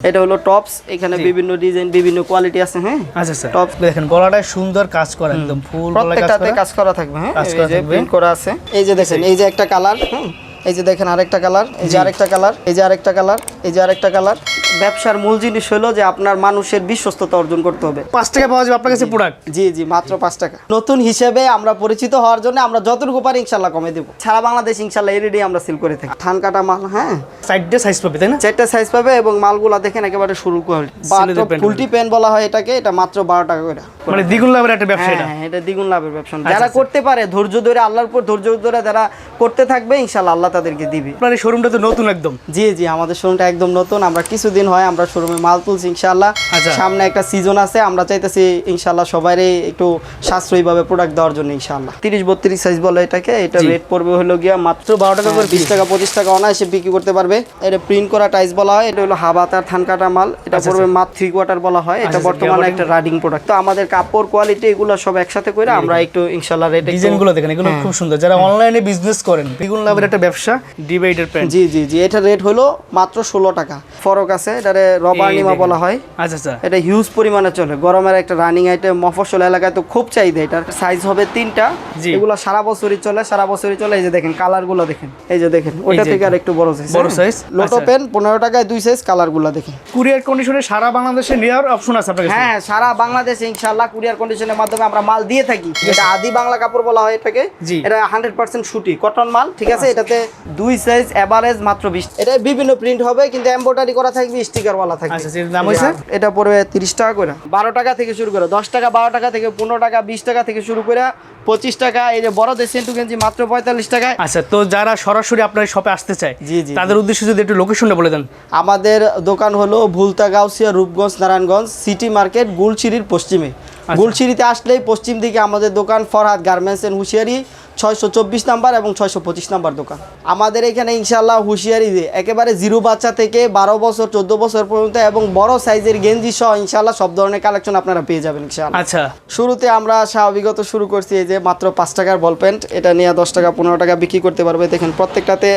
এটা হলো টপস এখানে বিভিন্ন ডিজাইন বিভিন্ন কোয়ালিটি আছে হ্যাঁ? আচ্ছা স্যার টপস দেখেন গলাটা সুন্দর কাজ করা একদম ফুল প্রত্যেকটাতে করা। কাজ করা থাকবে হ্যাঁ? এই যে প্রিন্ট করা আছে। এই যে দেখেন এই যে একটা কালার হ্যাঁ এই যে দেখেন আরেকটা কালার এই যে আরেকটা কালার এই যে আরেকটা কালার এই যে আরেকটা কালার। ব্যবসার মূল জিনিস হলো যে আপনার মানুষের বিশ্বস্ততা অর্জন করতে হবে। পাঁচ টাকা পাওয়া যাবে আপনার কাছে প্রোডাক্ট জি জি মাত্র পাঁচ টাকা। নতুন হিসেবে আমরা পরিচিত হওয়ার জন্য আমরা যতটুকু পারি ইনশাল্লাহ কমে দেবো। সারা বাংলাদেশ ইনশাল্লাহ এরিডি আমরা সেল করে থাকি। ধান কাটা মাল হ্যাঁ? দিয়ে সাইজ পাবে তাই না? চারটা সাইজ পাবে এবং মালগুলা দেখেন একেবারে শুরু কোয়ালিটি ফুলটি পেন বলা হয় এটাকে এটা মাত্র বারো টাকা করে। মানে দ্বিগুণ লাভের একটা ব্যবসা এটা? হ্যাঁ এটা দ্বিগুণ লাভের ব্যবসা। যারা করতে পারে ধৈর্য ধরে আল্লাহর উপর ধৈর্য ধরে যারা করতে থাকবে ইনশাল্লাহ আল্লাহ তাদেরকে দিবে। আপনার শোরুমটা তো নতুন একদম। জি জি আমাদের শোরুমটা একদম নতুন। আমরা কিছুদিন হয় আমরা শোরুমে মাল তুলছি ইনশাল্লাহ আচ্ছা। সামনে একটা সিজন আছে আমরা চাইতেছি ইনশাল্লাহ সবারই একটু সাশ্রয়ীভাবে প্রোডাক্ট দেওয়ার জন্য ইনশাল্লাহ তিরিশ বত্রিশ সাইজ বলে এটাকে এটা রেট পড়বে হলো গিয়া মাত্র বারো টাকা করে বিশ টাকা পঁচিশ টাকা অনায়াসে বিক্রি করতে পারবে। এটা প্রিন্ট করা টাইস বলা হয় এটা হলো হাবাতার থান কাটা মাল এটা আচ্ছা, পড়বে মাত্র থ্রি কোয়ার্টার বলা হয় এটা আচ্ছা, বর্তমানে আচ্ছা, একটা রাইডিং প্রোডাক্ট তো আমাদের কাপড় কোয়ালিটি এগুলো সব একসাথে করে আমরা একটু ইনশাল্লাহ রেট ডিজাইনগুলো দেখেন এগুলো খুব সুন্দর। যারা অনলাইনে বিজনেস করেন দ্বিগুণ লাভের একটা ব্যবসা ডিভাইডার প্যান্ট জি জি জি এটা রেট হলো মাত্র ষোলো টাকা। ফরক আছে এটারে রবার নিমা বলা হয়। আচ্ছা আচ্ছা। এটা হিউজ পরিমাণে চলে। গরমের একটা রানিং আইটেম মফস্বল এলাকায় তো খুব চাহিদা এটার। সাইজ হবে তিনটা। এগুলো সারা বছরই চলে সারা বছরই চলে। এই যে দেখেন কালারগুলো দেখেন। এই যে দেখেন ওইটা থেকে আর একটু বড় সাইজ বড় size? লোটো। পেন পনেরো টাকায় দুই সাইজ কালারগুলো দেখেন। কুরিয়ার কন্ডিশনে সারা বাংলাদেশে নেওয়ার অপশন আছে আপনার হ্যাঁ সারা বাংলাদেশে ইনশাআল্লাহ কুরিয়ার কন্ডিশনের মাধ্যমে আমরা মাল দিয়ে থাকি। এটা আদি বাংলা কাপড় বলা হয় এটাকে। এটা হান্ড্রেড পার্সেন্ট সুটি কটন মাল ঠিক আছে? এটাতে দুই সাইজ এভারেজ মাত্র বিশ। এটা বিভিন্ন প্রিন্ট হবে কিন্তু এম্ব্রয়ডারি করা থাকবে আচ্ছা, দাম হইছে? এটা পড়বে তিরিশ টাকা করে। টাকা থেকে শুরু করে টাকা বারো টাকা থেকে পনেরো টাকা বিশ টাকা থেকে শুরু করে পঁচিশ টাকা এই যে বড়দের সেন্টু গেঞ্জি মাত্র পঁয়তাল্লিশ টাকায়। আচ্ছা তো যারা সরাসরি আপনার শপে আসতে চায় জি, জি, তাদের উদ্দেশ্যে যদি একটু লোকেশনটা বলে দেন। আমাদের দোকান হলো ভুলতা গাউসিয়া রূপগঞ্জ নারায়ণগঞ্জ সিটি মার্কেট গুলশিরির পশ্চিমে। গুলশিরিতে আসলেই পশ্চিম দিকে আমাদের দোকান ফরহাদ গার্মেন্টস এন্ড হুঁশিয়ারি। ছয়শো চব্বিশ নাম্বার এবং ছয়শো পঁচিশ নাম্বার দোকান। আমাদের এখানে ইনশাল্লাহ হুঁশিয়ারি একেবারে জিরো বাচ্চা থেকে বারো বছর চোদ্দ বছর পর্যন্ত এবং বড় সাইজের গেঞ্জি সহ ইনশাল্লাহ সব ধরনের কালেকশন আপনারা পেয়ে যাবেন ইনশাল্লাহ আচ্ছা। শুরুতে আমরা স্বাভাবিকত শুরু করছি এই যে মাত্র পাঁচ টাকার বল প্যান্ট। এটা নিয়ে দশ টাকা পনেরো টাকা বিক্রি করতে পারবে। দেখেন প্রত্যেকটাতে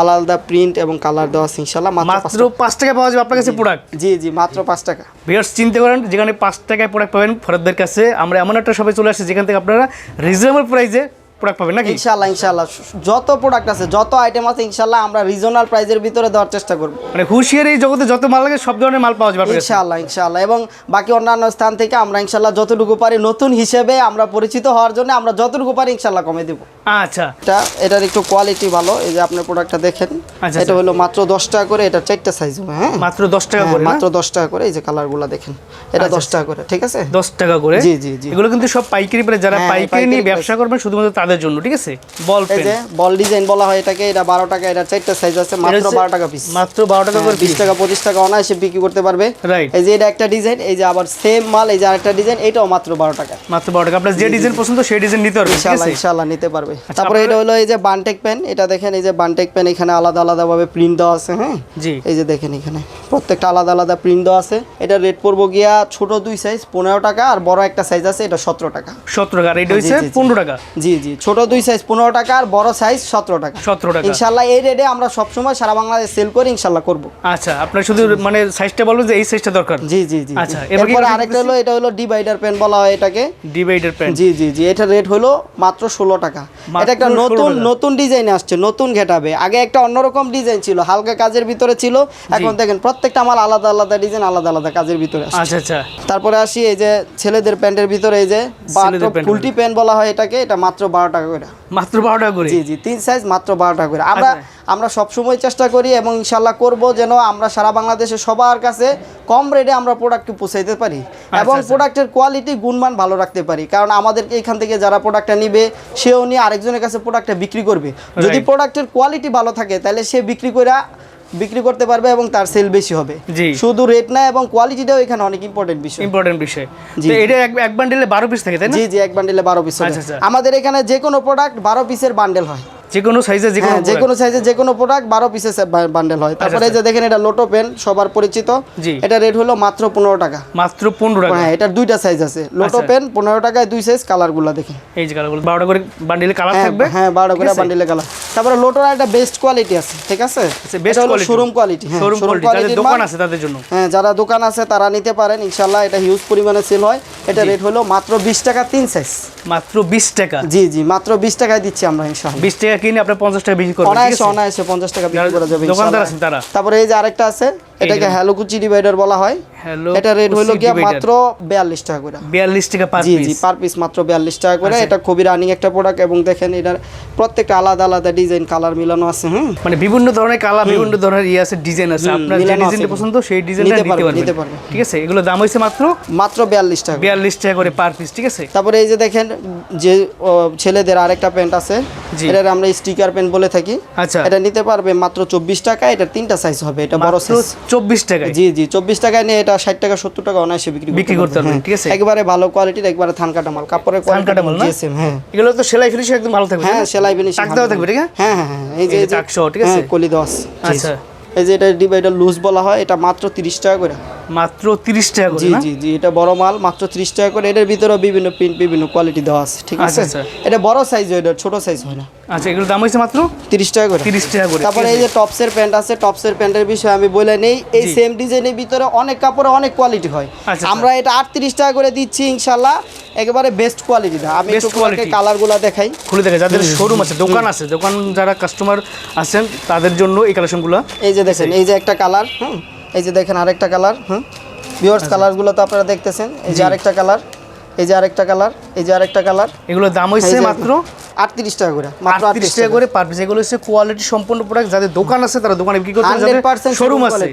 আলাদা আলাদা প্রিন্ট এবং কালার দেওয়া আছে ইনশাল্লাহ মাত্র পাঁচ টাকা। পাওয়া যাবে আপনার কাছে প্রোডাক্ট জি জি মাত্র পাঁচ টাকা। ভিউয়ার্স চিন্তা করেন যেখানে পাঁচ টাকায় প্রোডাক্ট পাবেন ফরদদের কাছে। আমরা এমন একটা শপে চলে আসছি যেখান থেকে আপনারা রিজনেবল প্রাইসে প্রোডাক্ট পাবেন নাকি? ইনশাল্লাহ ইনশাল্লাহ যত প্রোডাক্ট আছে যত আইটেম আছে ইনশাল্লাহ আমরা রিজনাল প্রাইজের ভিতরে দেওয়ার চেষ্টা করব। মানে হুঁশিয়ার এই জগতে যত মাল লাগে সব ধরনের মাল পাওয়া যাবে ইনশাল্লাহ ইনশাল্লাহ এবং বাকি অন্যান্য স্থান থেকে আমরা ইনশাল্লাহ যতটুকু পারি নতুন হিসেবে আমরা পরিচিত হওয়ার জন্য আমরা যতটুকু পারি ইনশাল্লাহ কমে দেবো। আচ্ছা। এটা এটার একটু কোয়ালিটি ভালো। এই যে আপনার প্রোডাক্টটা দেখেন আচ্ছা, এটা হলো মাত্র দশ টাকা করে এটা চারটা সাইজ হবে হ্যাঁ? মাত্র দশ টাকা হ্যাঁ, করে মাত্র দশ টাকা করে এই যে কালারগুলো দেখেন এটা দশ টাকা করে ঠিক আছে? দশ টাকা করে? জি, জি, জি। এগুলো কিন্তু সব পাইকারি প্রাইস যারা হ্যাঁ, পাইকারি নিয়ে ব্যবসা করবেন শুধুমাত্র তাদের জন্য ঠিক আছে? বল এই যে পেন বল ডিজাইন বলা হয় এটাকে এটা বারো টাকা এটা চারটা সাইজ আছে মাত্র বারো টাকা পিস মাত্র বারো টাকা করে বিশ টাকা পঁচিশ টাকা অনায়াসে বিক্রি করতে পারবে। Right. এই যে এটা একটা ডিজাইন এই যে আবার সেম মাল এই যে আরেকটা ডিজাইন এটাও মাত্র বারো টাকা। মাত্র বারো টাকা। আপনার যে ডিজাইন পছন্দ সেই ডিজাইন নিতে পারবেন আছে? ইনশাল্লাহ নিতে পারবে। তারপরে আচ্ছা, এটা হলো এই যে বানটেক পেন এটা দেখেন এই যে বানটেক পেন এখানে আলাদা আলাদা ভাবে প্রিন্ট দেওয়া আছে হ্যাঁ? জি। এই যে দেখেন এখানে প্রত্যেকটা আলাদা আলাদা প্রিন্ট দেওয়া আছে। এটা রেট পড়ব গিয়া ছোট দুই সাইজ পনেরো টাকা আর বড় একটা সাইজ আছে এটা সতেরো টাকা। সতেরো টাকা। আর এটা হচ্ছে জি, জি। পনেরো টাকা? জি জি ছোট দুই সাইজ পনেরো টাকা আর বড় সাইজ সতেরো টাকা। সতেরো টাকা। ইনশাল্লাহ এই রেটে আমরা সবসময় সারা বাংলাদেশ সেল করি ইনশাল্লাহ করব। আচ্ছা আপনার শুধু মানে সাইজটা বলবেন যে এই সাইজটা দরকার? জি জি জি আচ্ছা, এরপরে আরেকটা হলো এটা হলো ডিভাইডার পেন বলা হয় এটাকে। ডিভাইডার প্যান্ট জি জি জি এটা রেট হলো মাত্র ষোলো টাকা। এটা একটা নতুন নতুন ডিজাইন আসছে নতুন ঘেটাবে। আগে একটা অন্যরকম ডিজাইন ছিল হালকা কাজের ভিতরে ছিল এখন দেখেন প্রত্যেকটা মাল আলাদা আলাদা ডিজাইন আলাদা আলাদা কাজের ভিতরে আচ্ছা আচ্ছা। তারপরে আসি এই যে ছেলেদের প্যান্টের ভিতরে এই যে ফুলটি প্যান্ট বলা হয় এটাকে এটা মাত্র বারো টাকা করে। মাত্র বারো টাকা করে? জি জি তিন সাইজ মাত্র বারো টাকা করে। আমরা আচ্ছা। আমরা সবসময় চেষ্টা করি এবং ইনশাল্লাহ করব যেন আমরা সারা বাংলাদেশে সবার কাছে কম রেটে আমরা প্রোডাক্টকে পৌঁছাইতে পারি এবং আচ্ছা। প্রোডাক্টের কোয়ালিটি গুণমান ভালো রাখতে পারি। কারণ আমাদের এখান থেকে যারা প্রোডাক্টটা নিবে সেও নিয়ে আরেকজনের কাছে প্রোডাক্টটা বিক্রি করবে। যদি প্রোডাক্টের কোয়ালিটি ভালো থাকে তাহলে সে বিক্রি করে বিক্রি করতে পারবে এবং তার সেল বেশি হবে। শুধু রেট না এবং কোয়ালিটিটাও এখানে অনেক ইম্পর্টেন্ট বিষয়। ইম্পর্টেন্ট বিষয়। তো এটা এক বান্ডেলে বারো পিস থাকে তাই না? জি জি এক বান্ডেলে বারো পিস আচ্ছা, আচ্ছা। আমাদের এখানে যে কোনো প্রোডাক্ট বারো পিসের বান্ডেল হয়। যে কোনো সাইজে যে কোনো হ্যাঁ যে কোনো সাইজে যে কোনো প্রোডাক্ট বারো বান্ডেল হয়। তারপরে যে দেখেন এটা লোটো পেন সবার পরিচিত। আচ্ছা, এটা রেট হলো মাত্র পনেরো টাকা। মাত্র পনেরো টাকা। হ্যাঁ এটার দুইটা সাইজ আছে। লোটো আচ্ছা। পেন পনেরো টাকায় দুই সাইজ কালারগুলো দেখেন এই যে কালারগুলো বারোটা করে বান্ডিলে কালার থাকবে? হ্যাঁ বারো করে আছে? কালার তারপরে লোটোর একটা বেস্ট কোয়ালিটি আছে ঠিক আছে? আচ্ছা, শোরুম কোয়ালিটি হ্যাঁ শোরুম কোয়ালিটি দোকান আছে তাদের জন্য। হ্যাঁ যারা দোকান আছে তারা নিতে পারেন। ইনশাল্লাহ এটা হিউজ পরিমাণে সেল হয়। এটা রেট হলো মাত্র বিশ টাকা তিন সাইজ মাত্র বিশ টাকা। জি জি মাত্র বিশ টাকায় দিচ্ছি আমরা ইনশাল্লাহ বিশ টাকা কিনে আপনি পঞ্চাশ টাকা বিক্রি করবেন অনায়াসে আছে? অনায়াসে পঞ্চাশ টাকা বিক্রি করা যাবে দোকানদার আছেন তারা। তারপরে এই যে আরেকটা আছে এটাকে হ্যালোকুচি ডিভাইডার বলা হয়। Hello এটা রেট হলো গিয়া মাত্র বিয়াল্লিশ টাকা করে। বিয়াল্লিশ টাকা পার জি জি পার পিস মাত্র বিয়াল্লিশ টাকা করে। আচ্ছা। এটা খুবই রানিং একটা প্রোডাক্ট এবং দেখেন এটার প্রত্যেকটা আলাদা আলাদা ডিজাইন কালার মিলানো আছে হুম? মানে বিভিন্ন ধরনের কালার বিভিন্ন ধরনের ইয়ে আছে ডিজাইন আছে। আপনার যে ডিজাইনটা পছন্দ সেই ডিজাইনটা নিতে পারবেন, নিতে পারবেন। ঠিক আছে এগুলো দাম হয়েছে মাত্র মাত্র বিয়াল্লিশ টাকা করে। বিয়াল্লিশ টাকা করে পার পিস ঠিক আছে? তারপরে এই যে দেখেন যে ছেলেদের আরেকটা প্যান্ট আছে। এটার আমরা স্টিকার প্যান্ট বলে থাকি। আচ্ছা। এটা নিতে পারবে মাত্র চব্বিশ টাকা এটা তিনটা সাইজ হবে। এটা বড় সাইজ চব্বিশ টাকায় জি জি চব্বিশ টাকায় নিয়ে এটা ষাট টাকা সত্তর টাকা অনায়াসে বিক্রি বিক্রি করতে পারবেন, হ্যাঁ। ঠিক আছে? একবারে ভালো কোয়ালিটির একবারে থান কাটা মাল কাপড়ের কাটা মাল না? হ্যাঁ এগুলো তো সেলাই ফিনিশ একদম ভালো থাকবে হ্যাঁ সেলাই ফিনিশিং থাকতে থাকবে ঠিক আছে হ্যাঁ হ্যাঁ হ্যাঁ এই যে এই যে এই যে টাক সহ, ঠিক আছে? হ্যাঁ, কলি দশ আচ্ছা এই যে এটা ডিভাইডার লুজ বলা হয় এটা মাত্র তিরিশ টাকা করে মাত্র তিরিশ টাকা করে জি জি জি এটা বড় মাল মাত্র ত্রিশ টাকা করে। এটার ভিতরেও বিভিন্ন প্রিন্ট বিভিন্ন কোয়ালিটি দেওয়া আছে ঠিক আছে? আচ্ছা, আচ্ছা। এটা বড় সাইজ হয় এটা ছোট সাইজ হয় না। আচ্ছা এগুলোর দাম হয়েছে মাত্র? তিরিশ টাকা করে। তিরিশ টাকা করে তারপরে এই যে টপসের প্যান্ট আছে টপসের প্যান্টের বিষয়ে আমি বলে নেই এই সেম ডিজাইনের ভিতরে অনেক কাপড়ে অনেক কোয়ালিটি হয়। আচ্ছা, আমরা এটা আটত্রিশ টাকা করে দিচ্ছি ইনশাল্লাহ। একেবারে বেস্ট কোয়ালিটি দা আমি একটু। কালারগুলো দেখাই। খুলে দেখে যাদের শোরুম আছে দোকান আছে দোকান যারা কাস্টমার আছেন তাদের জন্য এই কালেকশনগুলো এই যে দেখেন এই যে একটা কালার হুম? এই যে দেখেন আরেকটা কালার হুম? ভিউয়ার্স কালারগুলো তো আপনারা দেখতেছেন। এই যে আরেকটা কালার এই যে আরেকটা কালার এই যে আরেকটা কালার। এগুলোর দাম হয়েছে মাত্র? আটত্রিশ টাকা করে মাত্র আটত্রিশ টাকা করে পার পিস এগুলো হচ্ছে কোয়ালিটি সম্পন্ন প্রোডাক্ট যাদের দোকান আছে তারা দোকানে বিক্রি করতে 100% শোরুম আছে।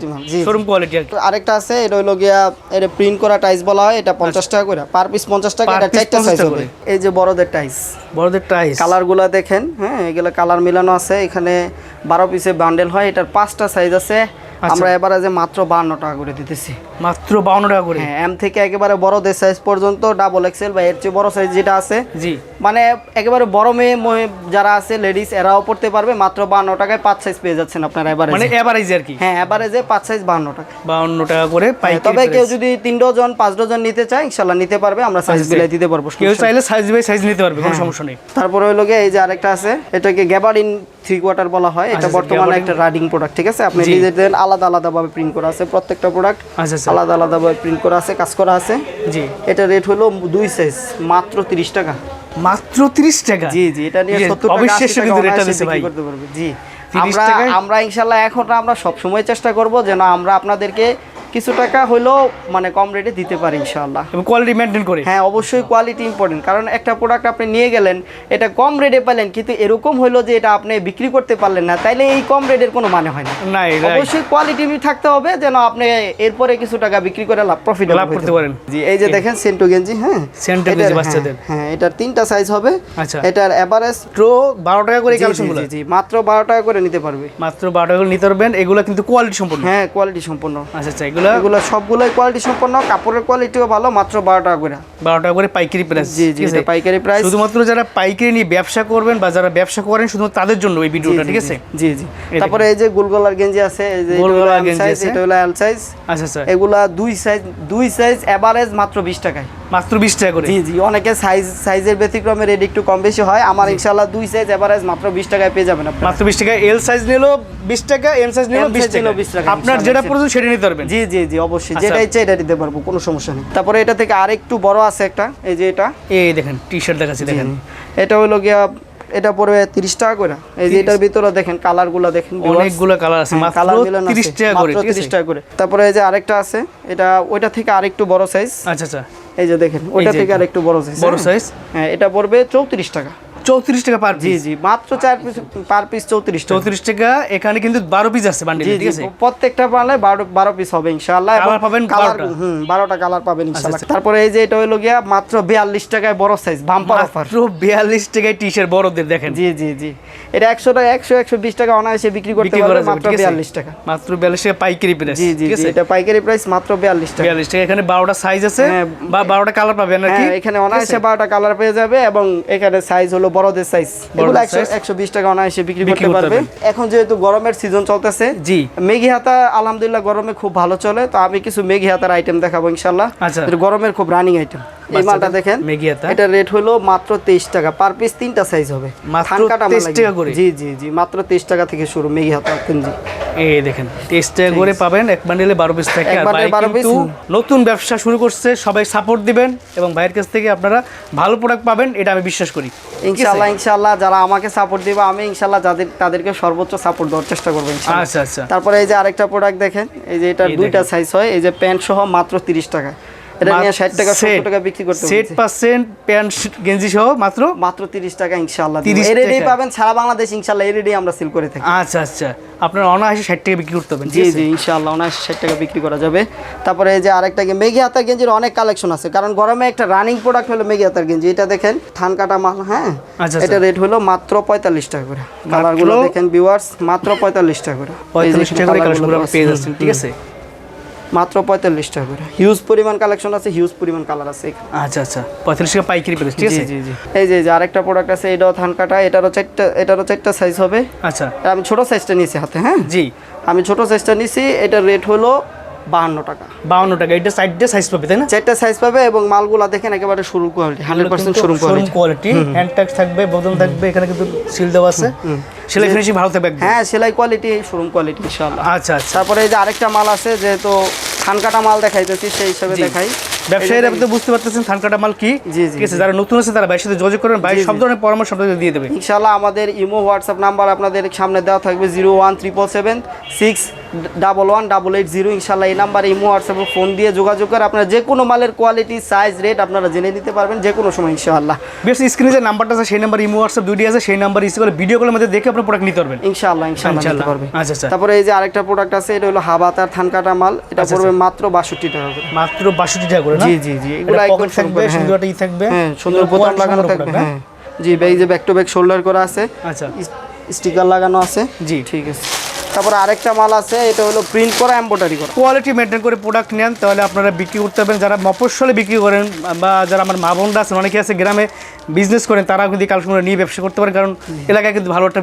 শোরুম কোয়ালিটি আরেকটা আছে এটা হলো গিয়া এটা প্রিন্ট করা টাইস বলা হয় এটা পঞ্চাশ টাকা করে। পার পিস পঞ্চাশ টাকা এটা চারটা সাইজ হবে। এই যে বড়দের টাইস বড়দের টাইস কালারগুলো দেখেন হ্যাঁ এগুলো কালার মিলানো আছে। এখানে বারো পিসে বান্ডেল হয় এটার পাঁচটা সাইজ আছে। আচ্ছা। আমরা এবারে যে মাত্র বান্ন টাকা করে দিতেছি। মাত্র বাউন্ন টাকা করে। হ্যাঁ এম থেকে একেবারে বড় বড়দের সাইজ পর্যন্ত ডাবল এক্সেল বা এর চেয়ে বড় সাইজ যেটা আছে জি। মানে একেবারে বড় মেয়ে মহি- যারা আছে লেডিস এরাও পড়তে পারবে মাত্র বান্ন টাকায় পাঁচ সাইজ পেয়ে যাচ্ছেন আপনারা এবারে মানে এভারেজ আর কি? হ্যাঁ এবারে যে পাঁচ সাইজ বান্ন টাকা। বাউন্ন টাকা করে হ্যাঁ, পাইকারি তবে কেউ যদি তিন ডজন পাঁচ ডজন নিতে চায় ইনশাল্লাহ নিতে পারবে আমরা সাইজ আচ্ছা, দিলে দিতে পারব কেউ চাইলে সাইজ বাই সাইজ নিতে পারবে হ্যাঁ। কোনো সমস্যা নেই। তারপরে হলো গিয়ে এই যে আরেকটা আছে এটাকে গ্যাবারিন থ্রি কোয়ার্টার বলা হয় এটা আচ্ছা, বর্তমানে একটা রাইডিং প্রোডাক্ট ঠিক আছে? আপনি নিজেদের আলাদা আলাদা ভাবে প্রিন্ট করা আছে প্রত্যেকটা প্রোডাক্ট আচ্ছা আচ্ছা। আলাদা আলাদাভাবে প্রিন্ট করা আছে কাজ করা আছে। জি। এটা রেট হলো দুই সাইজ মাত্র তিরিশ টাকা। মাত্র তিরিশ টাকা? জি জি এটা নিয়ে জি, সত্তর টাকা অবিশ্বাস্য কিন্তু রেটটা অনায়াসে ভাই। করতে পারবে। জি আমরা? আমরা ইনশাল্লাহ এখন আমরা সবসময় চেষ্টা করব যেন আমরা আপনাদেরকে কিছু টাকা হলেও মানে কম রেটে দিতে পারি ইনশাআল্লাহ। এবং কোয়ালিটি মেনটেন করে। হ্যাঁ অবশ্যই কোয়ালিটি ইম্পর্টেন্ট কারণ একটা প্রোডাক্ট আপনি নিয়ে গেলেন এটা কম রেটে পেলেন কিন্তু এরকম হইল যে এটা আপনি বিক্রি করতে পারলেন না তাইলে এই কম রেটের কোনো মানে হয় না। অবশ্যই কোয়ালিটি থাকতে হবে যেন আপনি এরপরে কিছু টাকা বিক্রি করে লাভ প্রফিট লাভ করতে পারেন। জি এই যে দেখেন সেন্টু গেঞ্জি হ্যাঁ? সেন্টু এটার- গেঞ্জি হ্যাঁ, বাচ্চাদের। হ্যাঁ এটার তিনটা সাইজ হবে। আচ্ছা। এটার এভারেজ মাত্র বারো টাকা করে কালেকশনগুলো জি জি মাত্র বারো টাকা করে নিতে পারবে। মাত্র বারো টাকা করে নিতে পারবেন এগুলো কিন্তু কোয়ালিটি সম্পূর্ণ হ্যাঁ কোয়ালিটি সম্পূর্ণ আচ্ছা আচ্ছা এগুলো? এগুলো সবগুলোই কোয়ালিটি সম্পন্ন কাপড়ের কোয়ালিটিও ভালো মাত্র বারো টাকা করে। বারো টাকা করে পাইকারি প্রাইস জি, জি, পাইকারি price। শুধুমাত্র যারা পাইকারি নিয়ে ব্যবসা করবেন বা যারা ব্যবসা করেন শুধুমাত্র তাদের জন্য এই ভিডিওটা ঠিক আছে? জি জি। তারপরে এই যে গোলগলার গেঞ্জি আছে এই যে গোলগলার গোলগলার গেঞ্জি আছে। এটা হলো এল সাইজ আচ্ছা এগুলা দুই সাইজ দুই সাইজ এভারেজ মাত্র বিশ টাকায়। মাত্র বিশ টাকা করে? জি জি অনেকে সাইজ সাইজের ব্যতিক্রমে রেট একটু কম বেশি হয়। আমার ইনশাল্লাহ দুই সাইজ এভারেজ মাত্র বিশ টাকায় পেয়ে যাবেন আপনি মাত্র বিশ টাকা এল সাইজ নিলো বিশ টাকা এম সাইজ নিলো বিশ 20 টাকা টাকা, আপনার যেটা প্রয়োজন সেটা নিতে পারবেন। জি জি জি অবশ্যই। আচ্ছা। যেটা ইচ্ছে এটা দিতে পারব কোনো সমস্যা নেই। তারপরে এটা থেকে আরেকটু বড় আছে একটা এই যে এটা। এই দেখেন টি শার্ট দেখাচ্ছি দেখেন। এটা হলো গিয়া এটা পড়বে তিরিশ টাকা করে। এই যে এটার ভিতরে দেখেন কালারগুলো দেখেন অনেকগুলো কালার আছে হ্যাঁ, মাত্র কালার মিলানো আছে। তিরিশ টাকা করে মাত্র 30 টাকা করে। তারপরে এই যে আরেকটা আছে এটা ওইটা থেকে আরেকটু বড় সাইজ আচ্ছা আচ্ছা। এই যে দেখেন ওইটা থেকে আরেকটু বড় সাইজ বড় size? হ্যাঁ এটা পড়বে চৌত্রিশ টাকা। চৌত্রিশ টাকা পার জি পিস জি মাত্র চার পিস পার পিস চৌত্রিশ চৌত্রিশ টাকা এখানে কিন্তু বারো পিস আছে বান্ডিল ঠিক আছে? প্রত্যেকটা পালে বারো বারো পিস হবে ইনশাআল্লাহ। এবং পাবেন কালার হুম বারোটা কালার পাবেন ইনশাআল্লাহ। আচ্ছা। তারপরে এই যে এটা হলো গিয়া মাত্র বিয়াল্লিশ টাকায় বড় সাইজ বাম্পার অফার মাত্র বিয়াল্লিশ টাকায় টি শার্ট বড়দের দেখেন। জি জি জি। এটা একশো টাকা একশো একশো বিশ টাকা অনায়াসে বিক্রি করতে পারবে মাত্র বিয়াল্লিশ টাকা। মাত্র বিয়াল্লিশ টাকা পাইকারি প্রাইস জি জি এটা পাইকারি প্রাইস মাত্র বিয়াল্লিশ টাকা। বিয়াল্লিশ টাকা এখানে বারোটা সাইজ আছে হ্যাঁ, বা বারোটা কালার পাবেন আর কি হ্যাঁ এখানে অনায়াসে বারোটা কালার পেয়ে যাবে এবং এখানে সাইজ হলো বড়দের সাইজ এগুলো একশো একশো বিশ টাকা অনায়াসে বিক্রি করতে পারবে। এখন যেহেতু গরমের সিজন চলতেছে জি। মেঘি হাতা আলহামদুলিল্লাহ গরমে খুব ভালো চলে। তো আমি কিছু মেঘি হাতার আইটেম দেখাবো ইনশাল্লাহ আচ্ছা। গরমের খুব রানিং আইটেম এই মালটা দেখেন হাতা। এটা রেট হলো মাত্র তেইশ টাকা। পার পিস তিনটা সাইজ হবে। মাত্র থানকাটা মাল 23 টাকা করে? জি জি জি মাত্র তেইশ টাকা থেকে শুরু কেঞ্জি। এই দেখেন টেস্ট টাকা করে পাবেন। এক বান্ডেলে বারো পিস থাকে। আর ভাই কিন্তু নতুন ব্যবসা শুরু করছে। সবাই সাপোর্ট দিবেন এবং ভাইয়ের কাছ থেকে আপনারা ভালো প্রোডাক্ট পাবেন এটা আমি বিশ্বাস করি। ইনশাল্লাহ ইনশাল্লাহ যারা আমাকে সাপোর্ট দিবে আমি ইনশাল্লাহ যাদের তাদেরকে সর্বোচ্চ সাপোর্ট দেওয়ার চেষ্টা করব ইনশাল্লাহ। আচ্ছা আচ্ছা। তারপরে এই যে আরেকটা প্রোডাক্ট দেখেন এই যে এটা দুইটা সাইজ হয় এই যে প্যান্ট সহ মাত্র তিরিশ টাকা। এটা নিয়ে ষাট টাকা সত্তর টাকা বিক্রি করতে সেট পার্সেন্ট প্যান্ট গেঞ্জি সহ মাত্র? মাত্র তিরিশ টাকা ইনশাল্লাহ 30 এরেডি পাবেন সারা বাংলাদেশ ইনশাল্লাহ এরেডি আমরা সেল করে থাকি। আচ্ছা আচ্ছা। আপনার অনায়াসে ষাট টাকা বিক্রি করতে হবে জি জি ইনশাল্লাহ উনআশি ষাট টাকা বিক্রি করা যাবে। তারপরে এই যে আরেকটা কি হাতার গেঞ্জির অনেক কালেকশন আছে। কারণ গরমে একটা রানিং প্রোডাক্ট হলো মেঘি হাতার গেঞ্জি। এটা দেখেন থান কাটা মাল হ্যাঁ? আচ্ছা, এটা রেট হলো মাত্র পঁয়তাল্লিশ টাকা করে। কালারগুলো দেখেন ভিউয়ার্স মাত্র পঁয়তাল্লিশ টাকা করে। এই যে পঁয়তাল্লিশ টাকা করে কালেকশনগুলো পেয়ে যাচ্ছেন ঠিক আছে? মাত্র পঁয়তাল্লিশ টাকা করে। হিউজ পরিমাণ কালেকশন আছে হিউজ পরিমাণ কালার আছে আচ্ছা আচ্ছা। পঁয়তাল্লিশ টাকা পাইকারি প্রাইস ঠিক আছে? জি জি। এই যে যে আরেকটা প্রোডাক্ট আছে এটাও থান কাটা এটারও চারটা এটারও চারটা সাইজ হবে। আচ্ছা। আমি ছোট সাইজটা নিয়েছি হাতে হ্যাঁ? জি। আমি ছোট সাইজটা নিয়েছি এটার রেট হলো বাহান্ন টাকা। বাউন্ন টাকা। এটা সাইড সাইজ পাবে তাই না? চারটা সাইজ পাবে এবং মালগুলা দেখেন একেবারে শুরু কোয়ালিটি হান্ড্রেড পার্সেন্ট শুরু শোরুম কোয়ালিটি হ্যান্ড ট্যাগ থাকবে বোতল থাকবে এখানে কিন্তু সিল দেওয়া আছে। সেলাই ফিনিশিং ভালো থাকবে হ্যাঁ সেলাই কোয়ালিটি শোরুম কোয়ালিটি ইনশাআল্লাহ। আচ্ছা আচ্ছা। তারপরে এই যে আরেকটা মাল আছে যেহেতু খানকাটা মাল দেখাইতেছি সেই হিসাবে। দেখাই। ব্যবসায়ীরা তো বুঝতে পারতেছেন ধান কাটা মাল কি? ঠিক আছে যারা নতুন আছে তারা ভাইয়ের সাথে যোগাযোগ করেন ভাই সব ধরনের পরামর্শ আপনাদের দিয়ে দেবে। ইনশাআল্লাহ আমাদের ইমো হোয়াটসঅ্যাপ নাম্বার আপনাদের সামনে দেওয়া থাকবে zero one triple seven six double one double eight zero. ইনশাল্লাহ এই নাম্বারে ইমো হোয়াটসঅ্যাপে ফোন দিয়ে যোগাযোগ করে আপনারা যে কোনো মালের কোয়ালিটি সাইজ রেট আপনারা জেনে নিতে পারবেন যে কোনো সময় ইনশাআল্লাহ। বেশ স্ক্রিনে যে নাম্বারটা আছে সেই নাম্বার ইমো হোয়াটসঅ্যাপ দুইটি আছে সেই নাম্বার ইসে করে ভিডিও কলের মধ্যে দেখে আপনার প্রোডাক্ট নিতে পারবেন। ইনশাআল্লাহ ইনশাআল্লাহ নিতে ইনশাআল্লাহ। পারবে আচ্ছা, আচ্ছা। তারপরে এই যে আরেকটা প্রোডাক্ট আছে এটা হলো হাবাতার থানকাটা মাল এটা আচ্ছা, পড়বে মাত্র বাষট্টি টাকা করে। মাত্র বাষট্টি টাকা করে। না? জি জি জি এগুলো এগুলো পকেট থাকবে হ্যাঁ। সুন্দর একটা ই থাকবে। হ্যাঁ সুন্দর বোতাম লাগানো থাকবে হ্যাঁ। জি এই যে ব্যাক টু ব্যাক শোল্ডার করা আছে আচ্ছা। স্টিকার লাগানো আছে জি। ঠিক আছে। তারপরে আরেকটা মাল আছে এটা হলো প্রিন্ট করা এমব্রয়ডারি করা। কোয়ালিটি মেনটেন করে প্রোডাক্ট নেন তাহলে আপনারা বিক্রি করতে পারবেন। যারা মফস্বলে বিক্রি করেন বা যারা আমার মা বোনরা আছেন অনেকে আছে গ্রামে বিজনেস করেন তারা কিন্তু কাল সময় নিয়ে ব্যবসা করতে পারেন। কারণ এলাকায় কিন্তু ভালো একটা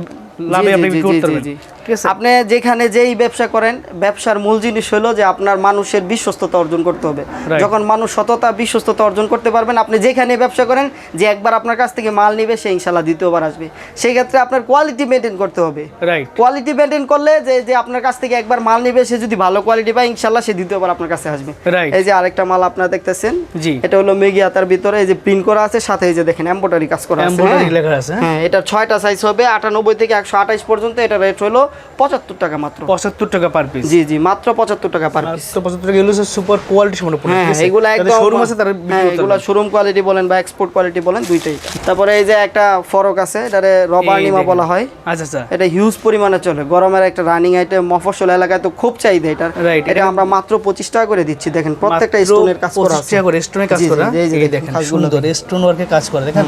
লাভে আপনি করতে পারবেন জি। ঠিক আছে। আপনি যেখানে যেই ব্যবসা করেন ব্যবসার মূল জিনিস হলো যে আপনার মানুষের বিশ্বস্ততা অর্জন করতে হবে। যখন মানুষ সততা বিশ্বস্ততা অর্জন করতে পারবেন আপনি যেখানে ব্যবসা করেন যে একবার আপনার কাছ থেকে মাল নিবে সে ইনশাল্লাহ দ্বিতীয়বার আসবে। সেই ক্ষেত্রে আপনার কোয়ালিটি মেনটেন করতে হবে। রাইট কোয়ালিটি মেনটেন করলে যে যে আপনার কাছ থেকে একবার মাল নিবে সে যদি ভালো কোয়ালিটি পায় ইনশাল্লাহ সে দ্বিতীয়বার আপনার কাছে আসবে. এই যে আরেকটা মাল আপনারা দেখতেছেন জি। এটা হলো মেগি হাতার ভিতরে এই যে প্রিন্ট করা আছে সাথে এই যে দেখেন এমব্রয়ডারি কাজ করা আছে হ্যাঁ? লেখা আছে হ্যাঁ? হ্যাঁ এটা ছয়টা সাইজ হবে আটানব্বই থেকে একশো আঠাইশ পর্যন্ত এটা রেট হলো পঁচাত্তর টাকা মাত্র। পঁচাত্তর টাকা পার পিস জি জি মাত্র পঁচাত্তর টাকা পার পিস পঁচাত্তর টাকা। এগুলো সুপার কোয়ালিটি সম্পন্ন হ্যাঁ এগুলো একদম শোরুম আছে তারা এগুলো শোরুম কোয়ালিটি বলেন বা এক্সপোর্ট কোয়ালিটি বলেন দুইটাই। তারপরে এই যে একটা ফরক আছে এটারে রবার নিমা বলা হয়। আচ্ছা আচ্ছা। এটা হিউজ পরিমাণে চলে। গরমের একটা রানিং আইটেম মফস্বল এলাকায় তো খুব চাহিদা এটা। এটা আমরা মাত্র পঁচিশ টাকা করে দিচ্ছি। দেখেন প্রত্যেকটা স্টোনের কাজ করা 25 আছে। করে স্টোনের কাজ করা। এই যে দেখেন সুন্দর। স্টোন ওয়ার্কে কাজ করা। দেখেন।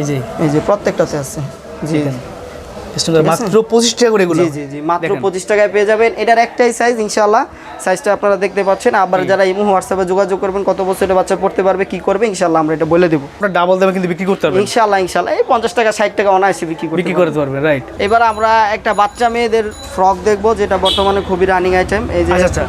এই যে। এই যে প্রত্যেকটাতে আছে। জি। মাত্র পঁচিশ টাকা করে জি জি জি মাত্র পঁচিশ টাকায় পেয়ে যাবেন। এটার একটাই সাইজ ইনশাল্লাহ সাইজটা আপনারা দেখতে পাচ্ছেন। আবার যারা ইমো হোয়াটসঅ্যাপে যোগাযোগ করবেন কত বছরের বাচ্চা পড়তে পারবে কি করবে ইনশাল্লাহ আমরা এটা বলে দেবো। আপনার ডাবল দামে কিন্তু বিক্রি করতে পারবেন। ইনশাল্লাহ ইনশাল্লাহ এই পঞ্চাশ টাকা ষাট টাকা অনায়াসে বিক্রি বিক্রি করতে পারবেন। রাইট এবার আমরা একটা বাচ্চা মেয়েদের ফ্রক দেখব যেটা বর্তমানে খুবই রানিং আইটেম এই যে আচ্ছা আচ্ছা।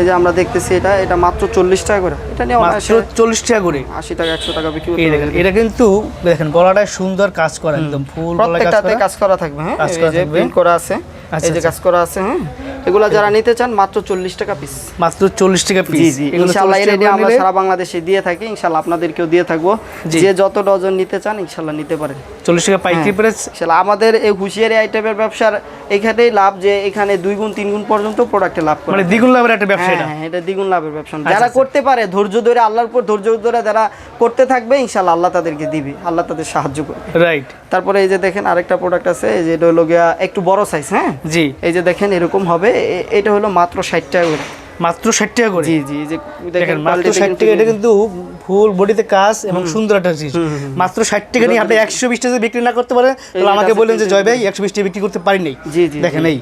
এই যে আমরা দেখতেছি এটা এটা মাত্র চল্লিশ টাকা করে। এটা নিয়ে মাত্র চল্লিশ টাকা করে। আশি টাকা একশো টাকা বিক্রি দেখেন এটা কিন্তু দেখেন গলাটায় সুন্দর কাজ করা একদম ফুল প্রত্যেকটাতে করা। কাজ করা থাকবে হ্যাঁ? এই যে প্রিন্ট করা আছে। এই যে আচ্ছা। কাজ করা আছে হ্যাঁ এগুলা যারা নিতে চান মাত্র চল্লিশ টাকা পিস মাত্র চল্লিশ টাকা পিস জি। এগুলো ইনশাআল্লাহ 40 রেডি আমরা সারা বাংলাদেশে দিয়ে থাকি ইনশাআল্লাহ আপনাদেরকেও দিয়ে থাকব। যে যত ডজন নিতে চান ইনশাআল্লাহ নিতে পারেন। চল্লিশ টাকা পাইকারি হ্যাঁ। প্রাইস ইনশাআল্লাহ আমাদের এই হুঁশিয়ারি আইটেমের ব্যবসার এখানেই লাভ যে এখানে দুই গুণ তিন গুণ পর্যন্ত প্রোডাক্টে লাভ করে মানে দ্বিগুণ লাভের একটা ব্যবসা হ্যাঁ এটা? হ্যাঁ, দ্বিগুণ লাভের ব্যবসা। আচ্ছা, যারা আচ্ছা। করতে পারে ধৈর্য ধরে আল্লাহর উপর ধৈর্য ধরে যারা করতে থাকবে ইনশাআল্লাহ আল্লাহ তাদেরকে দিবে আল্লাহ তাদের সাহায্য করবে। রাইট তারপরে এই যে দেখেন আরেকটা প্রোডাক্ট আছে এই যে এটা হলো গিয়া একটু বড় সাইজ হ্যাঁ? জি। এই যে দেখেন এরকম হবে এটা হলো মাত্র ষাট টাকা করে। মাত্র ষাট টাকা করে? জি জি এই যে দেখেন মাত্র ষাট টাকা এটা কিন্তু ফুল বডিতে কাজ এবং সুন্দর একটা জিনিস। মাত্র ষাট টাকা নিয়ে আপনি একশো বিশ টাকা বিক্রি না করতে পারেন তাহলে আমাকে বলেন বললেন যে জয় ভাই একশো বিশ টাকা বিক্রি করতে পারি নাই জি, জি, দেখেন এই।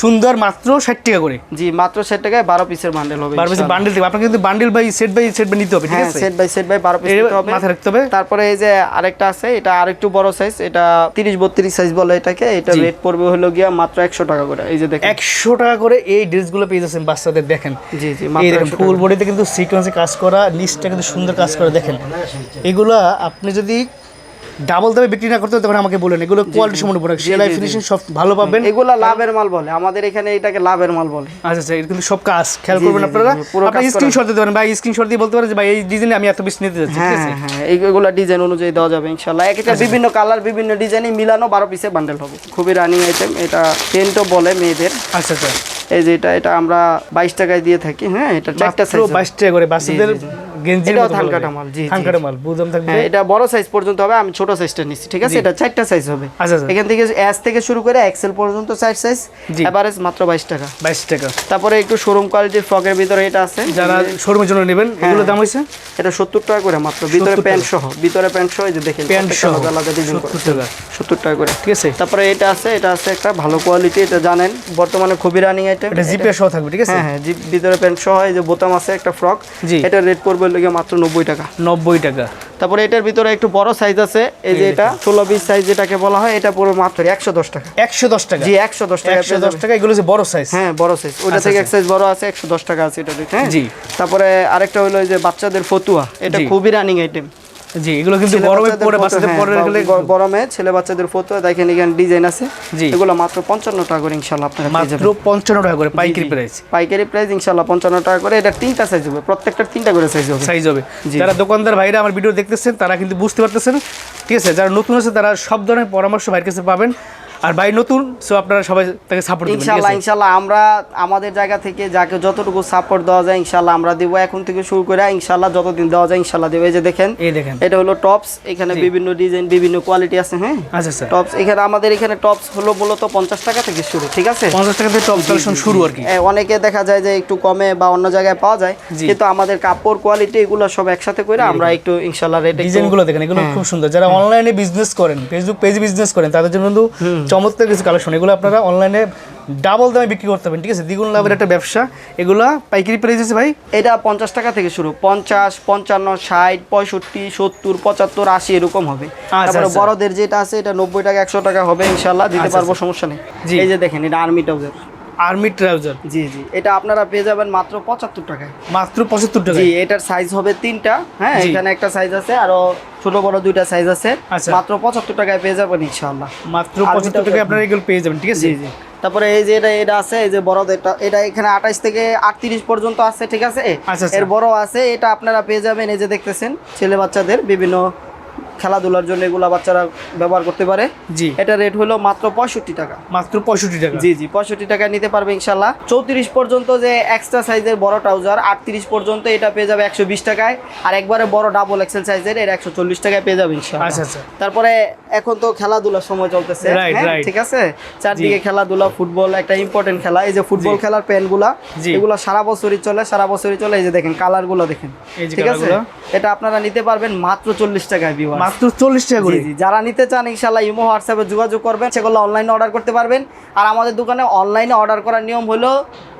সুন্দর মাত্র ষাট টাকা করে। জি মাত্র ষাট টাকায় বারো পিসের বান্ডেল হবে বারো পিস ইনশাআল্লাহ। বান্ডেল দেবে। আপনাকে কিন্তু bundle by set by set by নিতে হবে ঠিক হ্যাঁ আছে? সেট বাই সেট বাই বারো পিস হবে। মাথায় রাখতে হবে। তারপরে এই যে আরেকটা আছে এটা আরেকটু বড় সাইজ এটা তিরিশ বত্রিশ সাইজ বলে এটাকে এটা। রেট পড়বে হলো গিয়া মাত্র একশো টাকা করে। এই যে দেখেন। একশো টাকা করে এই ড্রেসগুলো পেয়ে যাচ্ছেন বাচ্চাদের দেখেন। জি জি মাত্র এই 100 ফুল বডিতে কিন্তু সিকোয়েন্সে কাজ করা নিচটা কিন্তু সুন্দর কাজ করা দেখেন। এগুলা আপনি যদি ডাবল দামে বিক্রি না করতে তখন আমাকে বলেন এগুলো কোয়ালিটি সম্পূর্ণ প্রোডাক্ট সেলাই ফিনিশিং সব ভালো পাবেন। এগুলা লাভের মাল বলে আমাদের এখানে এটাকে লাভের মাল বলে। আচ্ছা আচ্ছা কিন্তু সব কাজ খেয়াল করবেন আপনারা। আপনি স্ক্রিনশট দিতে পারেন বা স্ক্রিনশট দিয়ে বলতে পারেন যে ভাই এই ডিজাইনে আমি এত পিস নিতে যাচ্ছি ঠিক হ্যাঁ আছে? হ্যাঁ হ্যাঁ এইগুলা ডিজাইন অনুযায়ী দেওয়া যাবে ইনশাল্লাহ। এক একটা বিভিন্ন কালার বিভিন্ন ডিজাইনে মিলানো বারো পিসে বান্ডেল হবে। খুবই রানিং আইটেম এটা পেন্টও বলে মেয়েদের। আচ্ছা আচ্ছা। এই যে এটা এটা আমরা বাইশ টাকায় দিয়ে থাকি হ্যাঁ এটা চারটা সাইজ বাইশ টাকা করে বাচ্চাদের জি, জি। গেঞ্জি মাল, জি, জি। থানকাটা মাল বুঝলাম থাকবে? হ্যাঁ এটা বড় সাইজ পর্যন্ত হবে আমি ছোট সাইজটা নিচ্ছি ঠিক আছে? এটা চারটা সাইজ হবে। আচ্ছা এখান থেকে এস থেকে শুরু করে এক্সেল পর্যন্ত চার সাইজ এভারেজ মাত্র বাইশ টাকা। বাইশ টাকা। তারপরে একটু শোরুম কোয়ালিটির ভিতরে এটা আছে। যারা শোরুমের জন্য নেবেন হ্যাঁ। দাম এটা সত্তর টাকা করে মাত্র ভিতরে প্যান্ট সহ ভিতরে প্যান্ট সহ এই যে দেখেন প্যান্ট সহ আলাদা আলাদা ডিজাইন করে সত্তর টাকা করে। ঠিক আছে। তারপরে এটা আছে এটা আছে একটা ভালো কোয়ালিটি এটা জানেন বর্তমানে খুবই রানিং আইটেম এটা জিপে সহ থাকবে ঠিক আছে? হ্যাঁ হ্যাঁ জিপ ভিতরে প্যান্ট সহ এই যে বোতাম আছে একটা ফ্রক। এটা রেট পড়বে লেগে মাত্র নব্বই টাকা। নব্বই টাকা। তারপরে এটার ভিতরে একটু বড় সাইজ আছে এই যে এটা ষোলো বিশ সাইজ যেটাকে বলা হয় এটা পুরো মাত্র একশো দশ টাকা। একশো দশ টাকা। জি একশো দশ টাকা একশো দশ টাকা এগুলো হচ্ছে বড় সাইজ হ্যাঁ বড় সাইজ ওটা আচ্ছা, থেকে এক আচ্ছা। সাইজ বড় আছে একশো দশ টাকা আছে এটা হ্যাঁ। জি। তারপরে আরেকটা হলো যে বাচ্চাদের ফতুয়া এটা খুবই রানিং আইটেম জি এগুলো কিন্তু গরমে পরে বাচ্চাদের হ্যাঁ, পরে গেলে গরমে ছেলে বাচ্চাদের ফটো দেখেন এখানে ডিজাইন আছে। জি। এগুলো মাত্র পঞ্চান্ন টাকা করে ইনশাআল্লাহ আপনারা মাত্র যাবেন। পঞ্চান্ন টাকা করে পাইকারি। প্রাইস। পাইকারি প্রাইস ইনশাআল্লাহ পঞ্চান্ন টাকা করে এটা তিনটা সাইজ হবে প্রত্যেকটা তিনটা করে সাইজ হবে। সাইজ হবে। যারা দোকানদার ভাইরা আমার ভিডিও দেখতেছেন তারা কিন্তু বুঝতে পারতেছেন ঠিক আছে? যারা নতুন আছে তারা সব ধরনের পরামর্শ ভাইয়ের কাছে পাবেন। আর ভাই নতুন সো আপনারা সবাই তাকে সাপোর্ট দিবেন আছে? ইনশাল্লাহ আমরা আমাদের জায়গা থেকে যাকে যতটুকু সাপোর্ট দেওয়া যায় ইনশাল্লাহ আমরা দিব। এখন থেকে শুরু করে ইনশাল্লাহ যতদিন দেওয়া যায় ইনশাল্লাহ দেবো। এই যে দেখেন এই দেখেন। এটা হলো টপস এখানে বিভিন্ন ডিজাইন বিভিন্ন কোয়ালিটি আছে হ্যাঁ? আচ্ছা স্যার টপস এখানে আমাদের এখানে টপস হলো মূলত পঞ্চাশ টাকা থেকে শুরু ঠিক আছে? পঞ্চাশ টাকা থেকে টপ কালেকশন শুরু আর কি। অনেকে দেখা যায় যে একটু কমে বা অন্য জায়গায় পাওয়া যায়। কিন্তু আমাদের কাপড় কোয়ালিটি এগুলো সব একসাথে করে আমরা একটু ইনশাল্লাহ রেট ডিজাইনগুলো দেখেন এগুলো হ্যাঁ। খুব সুন্দর। যারা অনলাইনে বিজনেস করেন ফেসবুক পেজে বিজনেস করেন তাদের জন্য কিন্তু চমৎকার কিছু কালেকশন এগুলো আপনারা অনলাইনে ডাবল দামে বিক্রি করতে পারেন ঠিক আছে? দ্বিগুণ লাভের একটা ব্যবসা। এগুলো পাইকারি প্রাইস আছে ভাই? এটা পঞ্চাশ টাকা থেকে শুরু। পঞ্চাশ পঞ্চান্ন ষাট পঁয়ষট্টি সত্তর পঁচাত্তর আশি এরকম হবে। তারপরে আচ্ছা। বড়দের যেটা আছে এটা নব্বই টাকা একশো টাকা হবে ইনশাল্লাহ দিতে আচ্ছা, পারব সমস্যা নেই। এই যে দেখেন এটা আর্মি ট্রাউজার আর্মি ট্রাউজার জি জি। এটা আপনারা পেয়ে যাবেন মাত্র পঁচাত্তর টাকায়। মাত্র পঁচাত্তর টাকা জি এটার সাইজ হবে তিনটা হ্যাঁ? এখানে একটা সাইজ আছে আরও ছোট বড় দুইটা সাইজ আছে। আচ্ছা। মাত্র পঁচাত্তর টাকায় পেয়ে যাবেন ইনশাল্লাহ মাত্র পঁচাত্তর টাকা trouser। আপনারা এগুলো পেয়ে যাবেন ঠিক আছে? জি জি। তারপরে এই যে এটা এটা আছে এই যে বড়দেরটা এটা এটা এখানে আঠাশ থেকে আটত্রিশ পর্যন্ত আছে ঠিক আছে? আচ্ছা, আচ্ছা। এর বড় আছে এটা আপনারা পেয়ে যাবেন এই যে দেখতেছেন ছেলে বাচ্চাদের বিভিন্ন খেলাধুলার জন্য এগুলা বাচ্চারা ব্যবহার করতে পারে। জি। এটা রেট হলো মাত্র পঁয়ষট্টি টাকা। মাত্র পঁয়ষট্টি টাকা। জি জি পঁয়ষট্টি টাকায় নিতে পারবে ইনশাল্লাহ। চৌত্রিশ পর্যন্ত যে এক্সট্রা সাইজের বড় ট্রাউজার আটত্রিশ পর্যন্ত এটা পেয়ে যাবে একশো বিশ টাকায়। আর একবারে বড় ডাবল এক্সেল সাইজের এটা একশো চল্লিশ টাকায় পেয়ে যাবে ইনশাল্লাহ। আচ্ছা আচ্ছা। তারপরে এখন তো খেলাধুলার সময় চলতেছে। হ্যাঁ. ঠিক আছে? চারদিকে খেলাধুলা ফুটবল একটা ইম্পর্টেন্ট খেলা। এই যে ফুটবল খেলার প্যান্টগুলা জি। এগুলো সারা বছরই চলে সারা বছরই চলে। এই যে দেখেন কালারগুলো দেখেন। ঠিক আছে? এটা আপনারা নিতে পারবেন মাত্র চল্লিশ টাকায় ভিউয়ার মাত্র চল্লিশ টাকা করে। যারা নিতে চান ইনশাল্লাহ ইমো হোয়াটসঅ্যাপে যোগাযোগ করবেন সেগুলো অনলাইনে অর্ডার করতে পারবেন। আর আমাদের দোকানে অনলাইনে অর্ডার করার নিয়ম হলো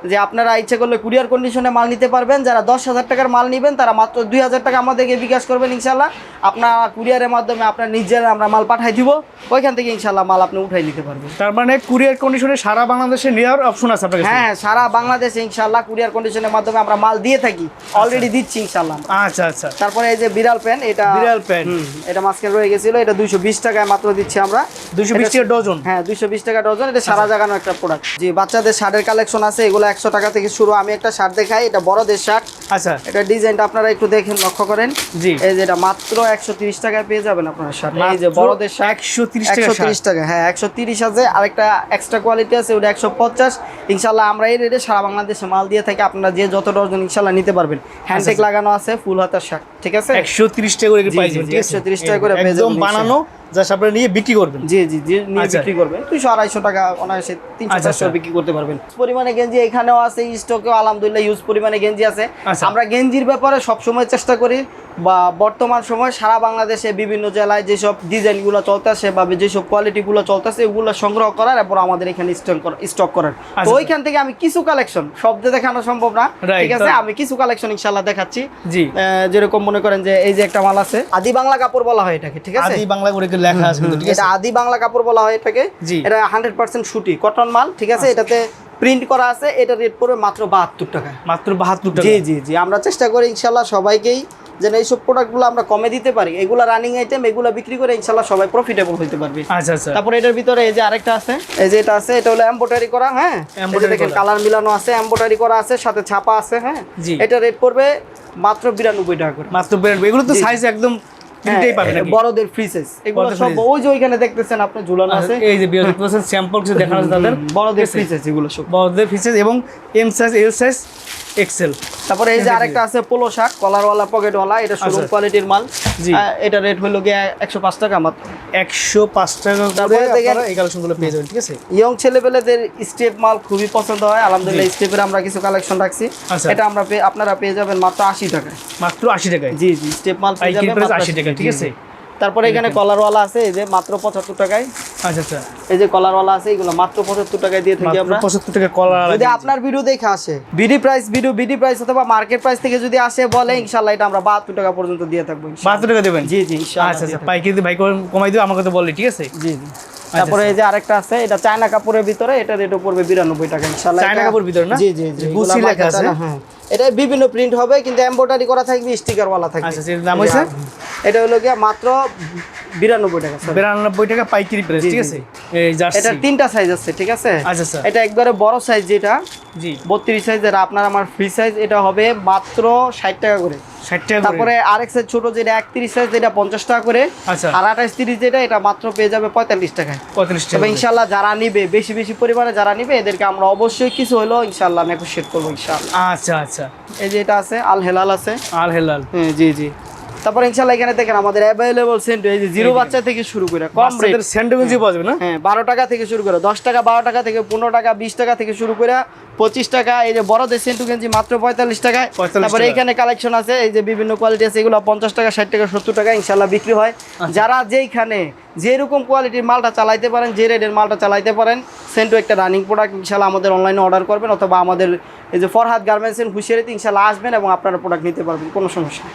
যে আপনারা ইচ্ছে করলে কুরিয়ার কন্ডিশনে মাল নিতে পারবেন। যারা দশ হাজার টাকার মাল নেবেন তারা মাত্র দুই হাজার টাকা আমাদেরকে বিকাশ করবেন ইনশাল্লাহ আপনার কুরিয়ারের মাধ্যমে আপনার নিজের আমরা মাল পাঠাই দিব। ওইখান থেকে ইনশাল্লাহ মাল আপনি উঠাই নিতে পারবেন। তার মানে কুরিয়ার কন্ডিশনে সারা বাংলাদেশে নেওয়ার অপশন আছে আপনার হ্যাঁ সারা বাংলাদেশে ইনশাল্লাহ কুরিয়ার কন্ডিশনের মাধ্যমে আমরা মাল দিয়ে থাকি। অলরেডি দিচ্ছি ইনশাল্লাহ আচ্ছা আচ্ছা। তারপরে এই যে বিড়াল প্যান্ট এটা বিড়াল প্যান্ট হুম, এটা মাঝখানে রয়ে গেছিল এটা দুইশো বিশ টাকায় মাত্র দিচ্ছি আমরা। দুইশো বিশ টাকা ডজন? হ্যাঁ দুইশো বিশ টাকা ডজন এটা সারা জাগানো একটা প্রোডাক্ট জি বাচ্চাদের শার্টের কালেকশন আছে এগুলো একশো টাকা থেকে শুরু। আমি একটা শার্ট দেখাই এটা বড়দের শার্ট। আচ্ছা। এটা ডিজাইনটা আপনারা একটু দেখেন লক্ষ্য করেন। জি। এই যে এটা মাত্র একশো তিরিশ টাকায় পেয়ে যাবেন আপনার শার্ট। এই যে বড়দের শার্ট 130 টাকা একশো তিরিশ টাকা হ্যাঁ একশো তিরিশ আছে। আরেকটা এক্সট্রা কোয়ালিটি আছে ওটা একশো পঞ্চাশ। ইনশাল্লাহ আমরা এই রেটে সারা বাংলাদেশে মাল দিয়ে থাকি আপনারা যে যত ডজন ইনশাল্লাহ নিতে পারবেন। হ্যান্ডটেক লাগানো আছে ফুল হাতার শার্ট ঠিক আছে? একশো তিরিশ টাকা করে জি, পাই জি, যাবেন জি, ঠিক আছে 130 টাকা করে একদম বানানো জাস্ট আপনারা নিয়ে বিক্রি করবেন। জি জি জি নিয়ে আচ্ছা। বিক্রি করবেন। দুইশো আড়াইশো টাকা অনায়াসে তিনশো আচ্ছা, চারশো আচ্ছা। বিক্রি করতে পারবেন। পরিমাণে গেঞ্জি এখানেও আছে স্টকেও আলহামদুলিল্লাহ ইউজ পরিমাণে গেঞ্জি আছে। আমরা গেঞ্জির ব্যাপারে সবসময় চেষ্টা করি বা বর্তমান সময় সারা বাংলাদেশে বিভিন্ন জেলায় যেসব ডিজাইনগুলো চলতেছে বা যেসব কোয়ালিটিগুলো চলতেছে ওগুলো সংগ্রহ করার এবং আমাদের এখানে স্টক করা স্টক করার। তো। ওইখান থেকে আমি কিছু কালেকশন শব্দ দেখানো সম্ভব না ঠিক আছে? আমি কিছু কালেকশন ইনশাল্লাহ দেখাচ্ছি। জি। যেরকম মনে করেন যে এই যে একটা মাল আছে আদি বাংলা কাপড় বলা হয় এটাকে ঠিক আছে? আদি বাংলা করে লেখা আছে কিন্তু ঠিক আছে? এটা আদি বাংলা কাপড় বলা হয় এটাকে। এটা সুতি। কটন মাল ঠিক আছে? এটাতে প্রিন্ট করা আছে এটা রেট পড়বে মাত্র বাহাত্তর টাকা। মাত্র বাহাত্তর টাকা। জি জি জি। আমরা চেষ্টা করি ইনশাল্লাহ সবাইকেই যেন এইসব প্রোডাক্টগুলো আমরা কমে দিতে পারি। এগুলো রানিং আইটেম এগুলো বিক্রি করে ইনশাল্লাহ সবাই প্রফিটেবল হতে পারবে। আচ্ছা আচ্ছা। তারপরে এটার ভিতরে এই যে আরেকটা আছে এই যে এটা আছে এটা হলো এমব্রয়ডারি করা হ্যাঁ? দেখেন কালার মিলানো আছে এমব্রয়ডারি করা আছে সাথে ছাপা আছে হ্যাঁ? এটা রেট পড়বে মাত্র বিরানব্বই টাকা করে। মাত্র বিরানব্বই। এগুলো তো সাইজ একদম পাবেন হ্যাঁ, বড়দের ফ্রি সাইজ এগুলো সব ওই যে ওইখানে দেখতেছেন আপনি ঝুলানো আছে। এই যে বিয়ার দেখতে স্যাম্পল কিছু দেখানো আছে তাদের। বড়দের ফ্রি সাইজ এগুলো সব। বড়দের ফিচার এবং M size L size XL তারপরে এই যে আরেকটা আছে পোলো শার্ট কলারওয়ালা পকেটওয়ালা এটা শোরুম আচ্ছা। কোয়ালিটির মাল। জি। এটা রেট হলো গিয়ে একশো পাঁচ টাকা মাত্র। একশো পাঁচ টাকা তারপরে দেখেন- এই কালেকশনগুলো পেয়ে যাবেন ঠিক আছে? ইয়ং ছেলেপেলেদের স্টেপ মাল খুবই পছন্দ হয়। আলহামদুলিল্লাহ স্টেপের আমরা কিছু কালেকশন রাখছি। আচ্ছা। এটা আমরা আপনারা পেয়ে যাবেন মাত্র আশি টাকায়। মাত্র আশি টাকায়? জি জি স্টেপ মাল পেয়ে যাবেন মাত্র আশি টাকা ঠিক আছে। তারপরে এখানে কলারওয়ালা আছে এই যে মাত্র পঁচাত্তর টাকায়। আচ্ছা আচ্ছা। এই যে কলারওয়ালা আছে এগুলো মাত্র পঁচাত্তর টাকায় দিয়ে থাকি আমরা। পঁচাত্তর টাকা কলার যদি আপনার ভিডিও দেখে আসে BD price video BD price অথবা মার্কেট প্রাইস থেকে যদি আসে বলে ইনশাল্লাহ এটা আমরা বাহাত্তর টাকা পর্যন্ত দিয়ে থাকব। বাহাত্তর টাকা দেবেন? জি জি ইনশাআল্লাহ আচ্ছা আচ্ছা। পাইকারি ভাই কমাই দিও আমাকে তো বললি ঠিক আছে? জি জি। তারপরে এই যে আরেকটা আছে এটা চায়না কাপড়ের ভিতরে এটা রেট পড়বে বিরানব্বই টাকা ইনশাল্লাহ চায়না কাপড়ের ভিতরে না? জি জি জি লেখা আছে? হ্যাঁ। এটা বিভিন্ন প্রিন্ট হবে কিন্তু এমব্রয়ডারি করা থাকবে স্টিকার ওয়ালা থাকবে। আচ্ছা, এর দাম হইছে? এটা হলো গিয়া মাত্র বিরানব্বই টাকা। বিরানব্বই টাকা পাইকারি প্রাইস ঠিক আছে? এটা তিনটা সাইজ আছে ঠিক আছে? আচ্ছা, আচ্ছা। এটা একবারে বড় সাইজ যেটা জি। বত্রিশ সাইজের আপনার আমার ফ্রি সাইজ এটা হবে মাত্র ষাট টাকা করে। ষাট টাকা তারপরে আরেক সাইজ ছোট যেটা একত্রিশ সাইজ যেটা পঞ্চাশ টাকা করে। আচ্ছা। আর আঠাশ তিরিশ যেটা এটা মাত্র পেয়ে যাবে পঁয়তাল্লিশ টাকায়। পঁয়ত্রিশ টাকা তবে ইনশাল্লাহ যারা নিবে বেশি বেশি পরিমাণে যারা নিবে এদেরকে আমরা অবশ্যই কিছু হলেও ইনশাল্লাহ নেগোশিয়েট করব ইনশাল্লাহ আচ্ছা আচ্ছা। এই যে এটা আছে আল হেলাল আছে। আল হেলাল। হ্যাঁ জি জি। তারপর ইনশাল্লাহ এখানে দেখেন আমাদের অ্যাভেলেবল সেন্ট এই যে জিরো বাচ্চা থেকে শুরু করে কম রেট বাচ্চাদের স্যান্ডউইচই পাওয়া যাবে না? হ্যাঁ বারো টাকা থেকে শুরু করে দশ টাকা বারো টাকা থেকে পনেরো টাকা বিশ টাকা থেকে শুরু করে পঁচিশ টাকা এই যে বড়দের সেন্টু গেঞ্জি মাত্র পঁয়তাল্লিশ টাকায়। 45 তারপরে এখানে কালেকশন আছে এই যে বিভিন্ন কোয়ালিটি আছে এগুলো পঞ্চাশ টাকা ষাট টাকা সত্তর টাকা ইনশাল্লাহ বিক্রি হয়। আচ্ছা। যারা যেইখানে যেরকম কোয়ালিটির মালটা চালাইতে পারেন যে রেটের মালটা চালাইতে পারেন সেন্টু একটা রানিং প্রোডাক্ট ইনশাল্লাহ আমাদের অনলাইনে অর্ডার করবেন অথবা আমাদের এই যে ফরহাদ গার্মেন্টস এন্ড হুশিয়ারিতে ইনশাল্লাহ আসবেন এবং আপনারা প্রোডাক্ট নিতে পারবেন কোনো সমস্যা।